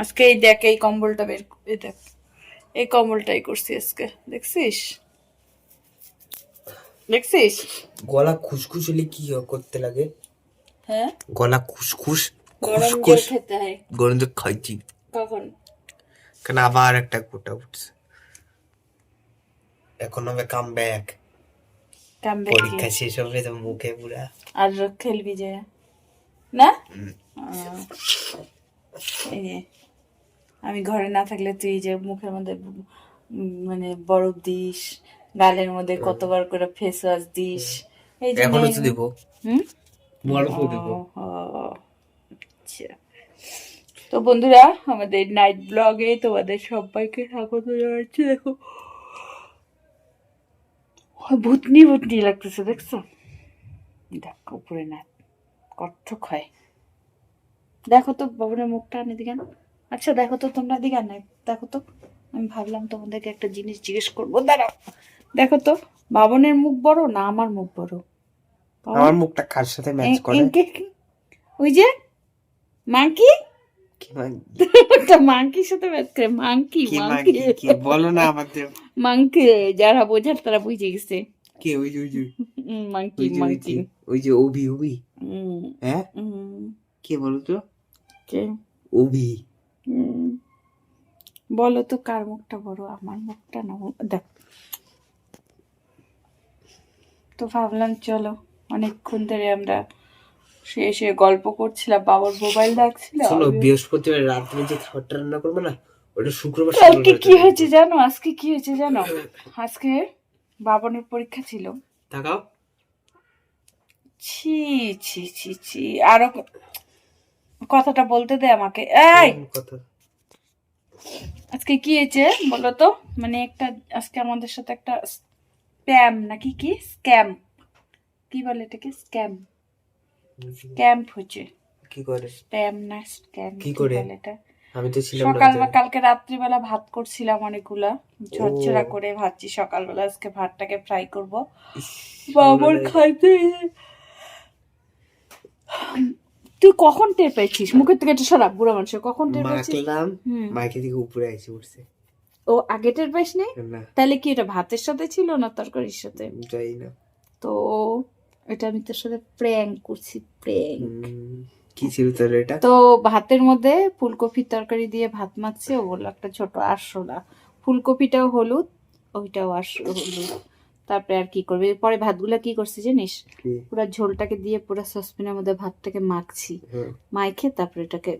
আজকে এই দেখ এই কম্বলটা বের এই দেখ এই কম্বলটাই করছি আজকে দেখছিস? দেখছিস? গলা খুসখুস হলে কি করতে লাগে? হ্যাঁ? গলা খেতে হয়। গরম জল খাইছি। কখন? কেন আবার একটা গোটা উঠছে? এখন হবে কাম ব্যাক পরীক্ষা শেষ হবে তো মুখে পুরা। আর খেলবি যে। না? এই আমি ঘরে না থাকলে তুই যে মুখের মধ্যে মানে বরফ দিস গালের মধ্যে কতবার করে ফেস ওয়াশ দিস এই যে এখনও তো দিব। হুম? বরফ দিব। আচ্ছা। তো বন্ধুরা আমাদের নাইট ব্লগে তোমাদের সবাইকে স্বাগত জানাচ্ছি দেখো। ভূতনি ভূতনি লাগতেছে দেখছ? দেখ উপরে না কচ্ছক হয়। দেখো তো বাবুনের মুখটা আনে দিকে আচ্ছা দেখো তো তোমরা দিকে না দেখো তো আমি ভাবলাম তোমাদেরকে একটা জিনিস জিজ্ঞেস করব। দাঁড়াও দেখো তো বাবনের মুখ বড় না আমার মুখ বড়? আমার মুখটা কার সাথে ম্যাচ করে? ওই যে মাংকি কি ওটা মাংকির সাথে ম্যাচ করে মাংকি কি মাংকি মান- কি বলো না আমাদের। মাংকি যারা বোঝার তারা বুঝে গেছে। কে? ওই যে ওই যে। ওই হ্যাঁ? কে বলো তো? কে? উম, বলো তো কার মুখটা বড়? আমার মুখটা না দেখ। তো ভাবলাম চলো অনেকক্ষণ ধরে আমরা শুয়ে গল্প করছিলাম। বাবার মোবাইল ডাকছিল আমিও- বৃহস্পতিবার রাত্রে যে খাবারটা রান্না করবে না ওটা শুক্রবার কালকে কি হয়েছে জানো? আজকে কি হয়েছে জানো? আজকে বাবনের পরীক্ষা ছিল। তাকাও। ছি ছি ছি ছি। আরও কথাটা বলতে দে আমাকে। এই! কথা। আজকে কি হয়েছে বলো তো মানে একটা আজকে আমাদের সাথে একটা স্প্যাম নাকি কি? স্ক্যাম। কি বলে এটাকে? স্ক্যাম। ক্যাম্প হচ্ছে। কি করে? স্প্যাম না স্ক্যাম কি করে? এটা? আমি তো ছিলাম সকাল ওই কালকে রাত্রিবেলা ভাত করছিলাম অনেকগুলা। ঝরঝরা করে ভাবছি সকালবেলা। আজকে ভাতটাকে ফ্রাই করব। বাবার খাইতে। তুই কখন টের পেয়েছিস? মুখের থেকে এটা সরাব বুড়া মানুষের কখন টের পেয়েছিস? মাখলাম। মাইকে থেকে উপরে এসে উঠছে ও আগে টের পাইস নি। তাহলে কি এটা ভাতের সাথে ছিল না তরকারির সাথে? যাই না। তো এটা আমি তোর সাথে প্র্যাঙ্ক করছি প্র্যাঙ্ক কি ছিল তাহলে এটা? তো ভাতের মধ্যে ফুলকপির তরকারি দিয়ে ভাত মাখছে ও বলল একটা ছোট আরশোলা। ফুলকপিটাও হলুদ ওইটাও আরশো হলুদ। তারপরে আর কি করবে? পরে ভাতগুলা কি করছে জানিস? পুরো ঝোলটাকে দিয়ে পুরো সসপ্যানের মধ্যে ভাতটাকে মাখছি। হ্যাঁ। মাইখে তারপরে এটাকে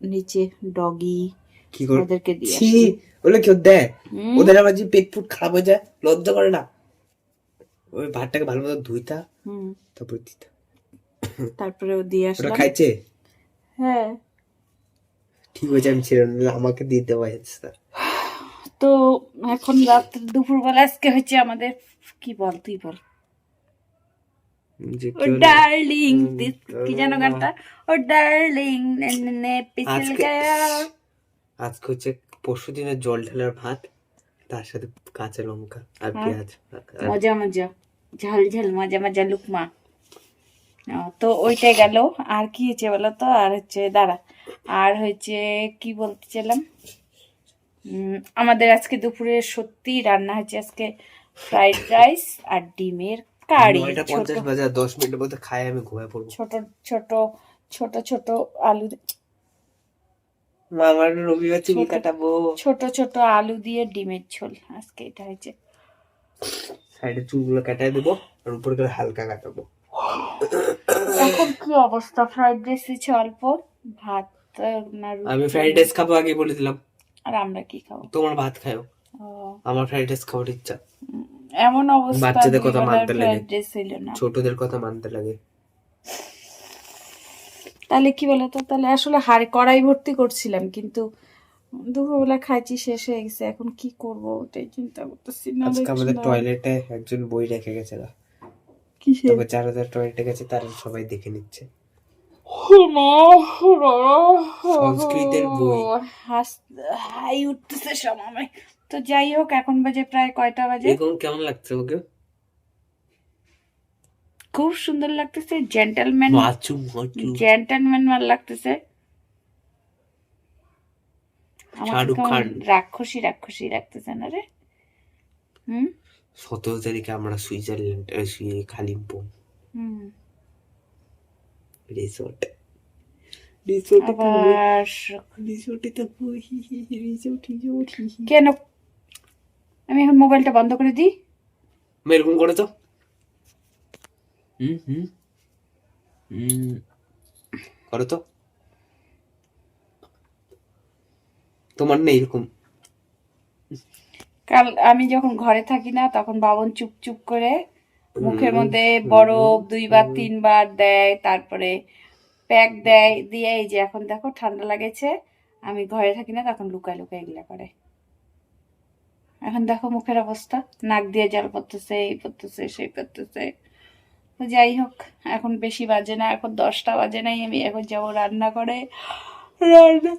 নিচে ডগি কি করে ওদেরকে দিয়ে। ওগুলো কেউ দেয়? ওদের আবার যে পেট ফুট খারাপ হয়ে যায় লজ্জা করে না? ওই ভাতটাকে ভালো মতো ধুইতা হুম, তারপর দিতা তারপরে ও দিয়ে ওরা আসলাম। খাইছে? হ্যাঁ। ঠিক হয়েছে আমি না আমাকে দিয়ে দেওয়া যাচ্ছে তা এখন রাত দুপুরবেলা আজকে হচ্ছে আমাদের কি বল তুই বল। ও ডার্লিং কি জানো গানটা? ও ডার্লিং নে নে নে পিছল আজকে হচ্ছে পরশু দিনের জল ঢালার ভাত তার সাথে কাঁচা লঙ্কা আর হ্যাঁ। পেঁয়াজ মজা মজা। ঝাল ঝাল মজা মজা লুকমা। তো ওইটাই গেল। আর কি হয়েছে বলো তো? আর হচ্ছে দাঁড়া। আর হচ্ছে কি বলতে চাইলাম? আমাদের আজকে দুপুরে সত্যি রান্না হচ্ছে আজকে ফ্রাইড রাইস আর ডিমের কারি। পঞ্চাশ দশ মিনিটের মধ্যে খাই আমি ঘুমায় পড়ব। ছোট ছোট ছোট ছোট আলু রবিবার ছোট- কাটাবো। ছোট ছোট আলু দিয়ে ডিমের ঝোল আজকে এটা হয়েছে। সাইডে চুলগুলো কাটাই দেবো আর উপরে করে হালকা কাটাবো। এখন কি অবস্থা? ফ্রাইড রাইস হয়েছে অল্প ভাত? আমি ফ্রাইড রাইস খাব আগে বলে দিলাম। আর আমরা কি খাব? তোমার ভাত খাও আমার ফ্রাইড রাইস খাওয়ার ইচ্ছা। এমন অবস্থা বাচ্চাদের কথা মানতে লাগে। ছোটদের কথা মানতে লাগে। তাহলে কি বলতো? তাহলে আসলে হাড়ি কড়াই ভর্তি করছিলাম কিন্তু দুপুরবেলা খাইছি শেষ হয়ে গেছে। এখন কি করব? ওটাই চিন্তা করতেছি না আজকে আমাদের টয়লেটে একজন বই রেখে গেছে কিসে তবে যারা যারা টয়লেটে গেছে তারা সবাই দেখে নিচ্ছে। সংস্কৃতের বই। হাই উঠতেছে সময় তো যাই হোক এখন বাজে প্রায় কয়টা বাজে? এরকম কেমন লাগছে ওকে? খুব সুন্দর লাগতেছে জেন্টলম্যান জেন্টলম্যান মাল লাগতেছে। শাহরুখ খান। রাক্ষসী রাক্ষসী লাগতেছে না রে? হুম? সতেরো তারিখে আমরা সুইজারল্যান্ড কালিম্পং। হুম। রিসোর্ট আবার কেন? আমি এখন মোবাইলটা বন্ধ করে দিই। এরকম করে তো হুম হুম। হুম। করো তো। তোমার না এরকম। কাল আমি যখন ঘরে থাকি না তখন বাবন চুপ চুপ করে মুখের মধ্যে বরফ দুইবার তিনবার দেয় তারপরে প্যাক দেয় দিয়ে এই যে এখন দেখো ঠান্ডা লাগেছে আমি ঘরে থাকি না তখন লুকায় লুকায় এগুলা করে। এখন দেখো মুখের অবস্থা নাক দিয়ে জল পড়তেছে এই পড়তেছে সেই পড়তেছে। তো যাই হোক এখন বেশি বাজে না এখন দশটা বাজে নাই আমি এখন যাব রান্না করে। রান্না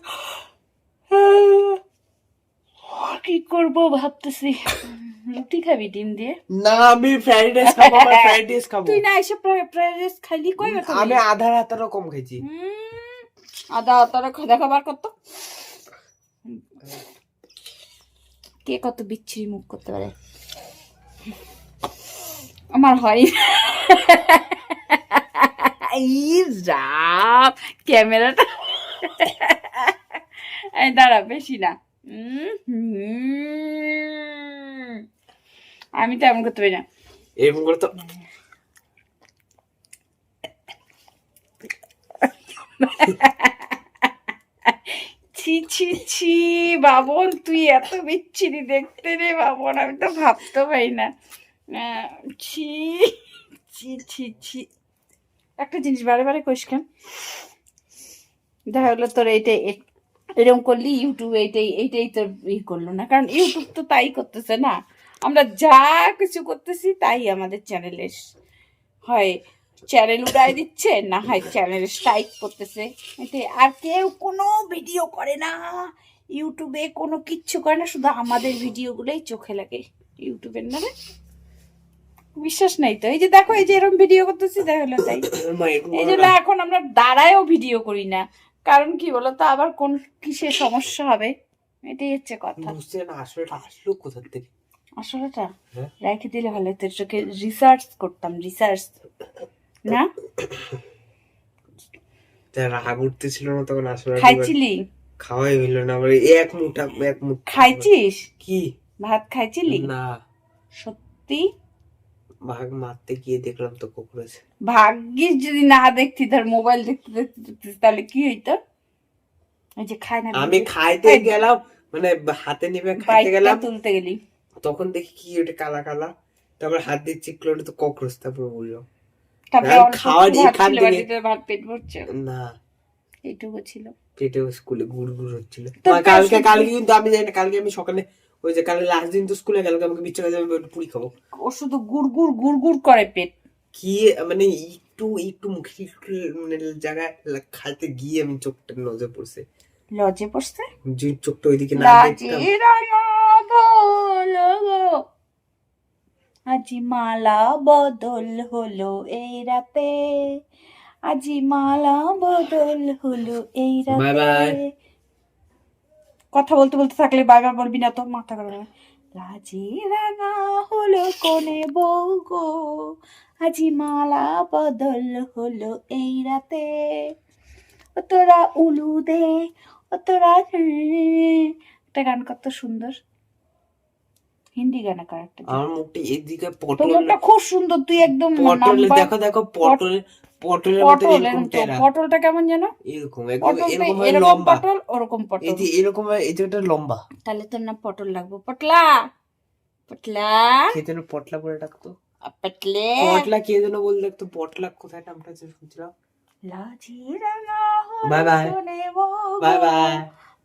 কি করব ভাবতেছি। রুটি খাবি ডিম দিয়ে? না আমি ফ্রাইড রাইস খাব আমার ফ্রাইড রাইস খাব। তুই না এসে ফ্রাইড রাইস খাইলি কই আমি আধা রাতারও কম খাইছি। আদা তারা দেখা বার করতো। কে কত বিচ্ছিরি মুখ করতে পারে? আমার হয় ক্যামেরাটা। দাঁড়া বেশি না। উম, হুম। আমি তো এমন করতে পারি না। এরকম করে তো ছি ছি ছি বাবন তুই এত বিচ্ছিরি দেখতে রে বাবন আমি তো ভাবতে পারি না। ছি ছি ছি ছি। একটা জিনিস বারে বারে করিস কেন? দেখা গেলো তোর এইটাই এরকম করলি ইউটিউব এইটাই এইটাই তোর ই করল না। কারণ ইউটিউব তো তাই করতেছে না। আমরা যা কিছু করতেছি তাই আমাদের চ্যানেলে হয় চ্যানেল উড়াই দিচ্ছে না হয় চ্যানেল স্ট্রাইক করতেছে। এতে আর কেউ কোনো ভিডিও করে না। ইউটিউবে কোনো কিচ্ছু করে না শুধু আমাদের ভিডিওগুলোই চোখে লাগে ইউটিউবের নামে। বিশ্বাস নাই তো? এই যে দেখো এই যে এরকম ভিডিও করতেছি দেখা হলো তাই। এই জন্য এখন আমরা দাঁড়ায়ও ভিডিও করি না। কারণ কি বলতো আবার কোন কিসের সমস্যা হবে? এটাই হচ্ছে কথা। আসলে আসলো কোথা থেকে? আসলেটা? হ্যাঁ। রেখে দিলে ভালো তোর চোখে রিসার্চ করতাম রিসার্চ না? রাগ উঠতেছিল না তখন আসলে খাইছিলি? খাওয়াই হইল না এক মুঠা এক মুঠ। খাইছিস? কি? ভাত খাইছিলি? না। সত্যি? ভাগ মারতে গিয়ে দেখলাম তো কুকুরেছে ভাগ্যিস যদি না দেখতি তার মোবাইল দেখতে দেখতে তাহলে কি হইতো? এই যে খায় না আমি খাইতে গেলাম মানে হাতে নিবে খাইতে গেলাম। তুলতে গেলি। তখন দেখি কি ওটা কালা কালা। তারপর হাত দিয়ে চিকলো ওটা তো ককরোচ তারপর বলল। তারপরে আর অল্প খাওয়ার এখান থেকে- ভাত পেট ভরছে। না। এইটুকু ছিল। পেটে স্কুলে গুড় গুড় হচ্ছিল। কালকে কালকে কিন্তু আমি জানি না কালকে আমি সকালে ওই যে কালকে লাস্ট দিন তো স্কুলে গেল আমাকে বিচ্ছা কাজে পুরি খাব। ও শুধু গুড় গুড় গুড় গুড় করে পেট। কি মানে একটু একটু মুখে একটু মানে জায়গায় খাইতে গিয়ে আমি চোখটা নজর পড়ছে। লজে পড়ছে? যে চোখটা ওইদিকে না দেখতাম। গো, আজি মালা বদল হলো এই রাতে। আজি মালা বদল হলো এই রাতে। কথা বলতে বলতে থাকলে বারবার বলবি না তো মাথা করে লাজি রাঙা হলো কোনে বউ গো। আজি মালা বদল হলো এই রাতে। ও তোরা উলু দে ও তোরা একটা গান কত সুন্দর। হিন্দি গান কর আমার মুখটা এদিকে পটল মুখটা খুব সুন্দর তুই একদম পটল দেখো দেখো পটল পটলের মতো এরকম এরকম টেরা। পটলটা কেমন যেন? এরকম এরকম লম্বা। পটল ওরকম পটল। এই যে এরকম এই যে লম্বা। তাহলে তোর না পটল লাগবো। পটলা! পটলা! পটলা করে ডাকতো। পটলে! পটলা কে যেন বল দেখতো পটলা কোথায় নামটা যে শুনছিলাম? লাজি রাঙা Bye bye. বাই। বাই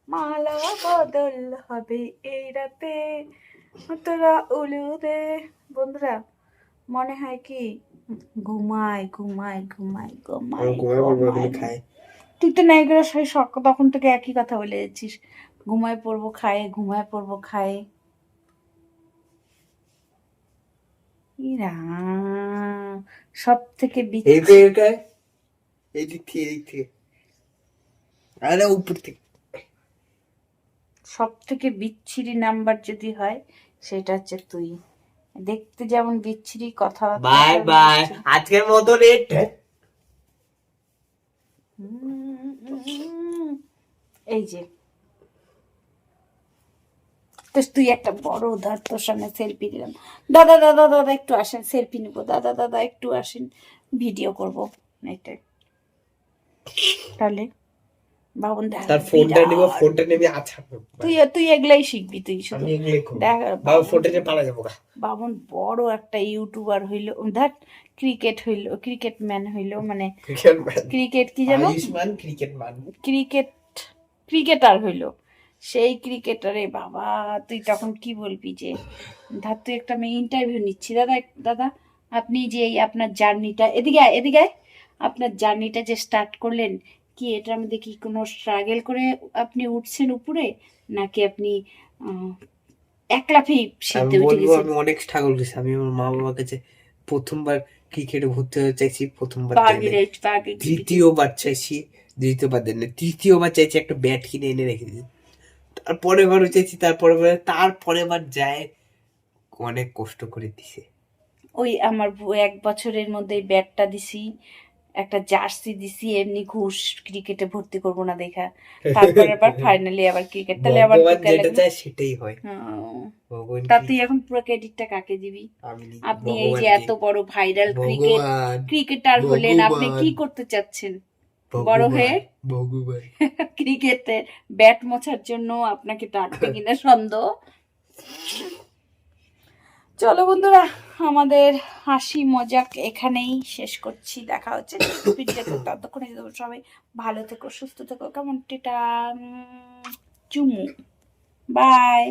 মালা বদল হবে এই রাতে। তোরা উলুবে বন্ধুরা মনে হয় কি? ঘুমাই ঘুমাই ঘুমাই ঘুমাই। তুই তো নায়িকারা সেই তখন থেকে একই কথা বলে যাচ্ছিস। ঘুমায় পড়ব খায় ঘুমায় পড়ব খায়। ইরা সব থেকে এই দিক থেকে এই দিক থেকে। আরে উপর থেকে। সব থেকে বিচ্ছিরি নাম্বার যদি হয় সেটা হচ্ছে তুই। দেখতে যেমন বিচ্ছিরি কথা বাই বাই। আজকের মতো রেট। এই যে। তো তুই একটা বড় ধর তোর সামনে সেলফি দিলাম দাদা দাদা দাদা একটু আসেন সেলফি নিবো। দাদা দাদা একটু আসেন ভিডিও করব। এটাই তাহলে? বাবন তার ফোনটা নিব ফোনটা নেবে আচ্ছা তুই তুই এগুলাই শিখবি তুই শুধু আমি এগুলোই করব। দেখ বাবা ফোনটা নিয়ে পালা যাব বাবন বড় একটা ইউটিউবার হইল দেখ ক্রিকেট হইল ক্রিকেট ম্যান হইল মানে ক্রিকেট কি জানো? Cricket man. ক্রিকেট ক্রিকেটার হইল। সেই ক্রিকেটারে বাবা তুই তখন কি বলবি যে ধর তুই একটা আমি ইন্টারভিউ নিচ্ছি। দাদা দাদা আপনি যে আপনার জার্নিটা এদিকে এদিকে আপনার জার্নিটা যে স্টার্ট করলেন কি এটার মধ্যে কি কোনো স্ট্রাগল করে আপনি উঠছেন উপরে? নাকি আপনি একলাফেই আমি উঠে বলব গেছেন? আমি অনেক স্ট্রাগল করেছি। আমি আমার মা বাবার কাছে প্রথমবার ক্রিকেটে ভর্তি হতে চাইছি প্রথমবার দ্বিতীয়বার চাইছি দ্বিতীয়বার দেন তৃতীয়বার চাইছি একটা ব্যাট কিনে এনে রেখে তারপরে বারও চাইছি তারপরে বার তারপরে বার যায় অনেক কষ্ট করে দিছে। ওই আমার এক বছরের মধ্যে ব্যাটটা দিছি। একটা জার্সি দিছি এমনি ঘুষ ক্রিকেটে ভর্তি করব না দেখা। তারপরে আবার ফাইনালি আবার ক্রিকেট তাহলে আবার যেটা। চায় সেটাই হয়। তা তুই এখন পুরো ক্রেডিটটা কাকে দিবি? আপনি এই যে এত বড় ভাইরাল ক্রিকেট ক্রিকেটার হলেন আপনি কি করতে চাচ্ছেন? বড় হয়ে? ক্রিকেটে ব্যাট মোছার জন্য আপনাকে ডাকবে কিনা সন্দেহ? চলো বন্ধুরা আমাদের হাসি মজাক এখানেই শেষ করছি। দেখা হচ্ছে ততক্ষণে সবাই ভালো থেকো সুস্থ থেকো। কেমন? টিটা চুমু। বাই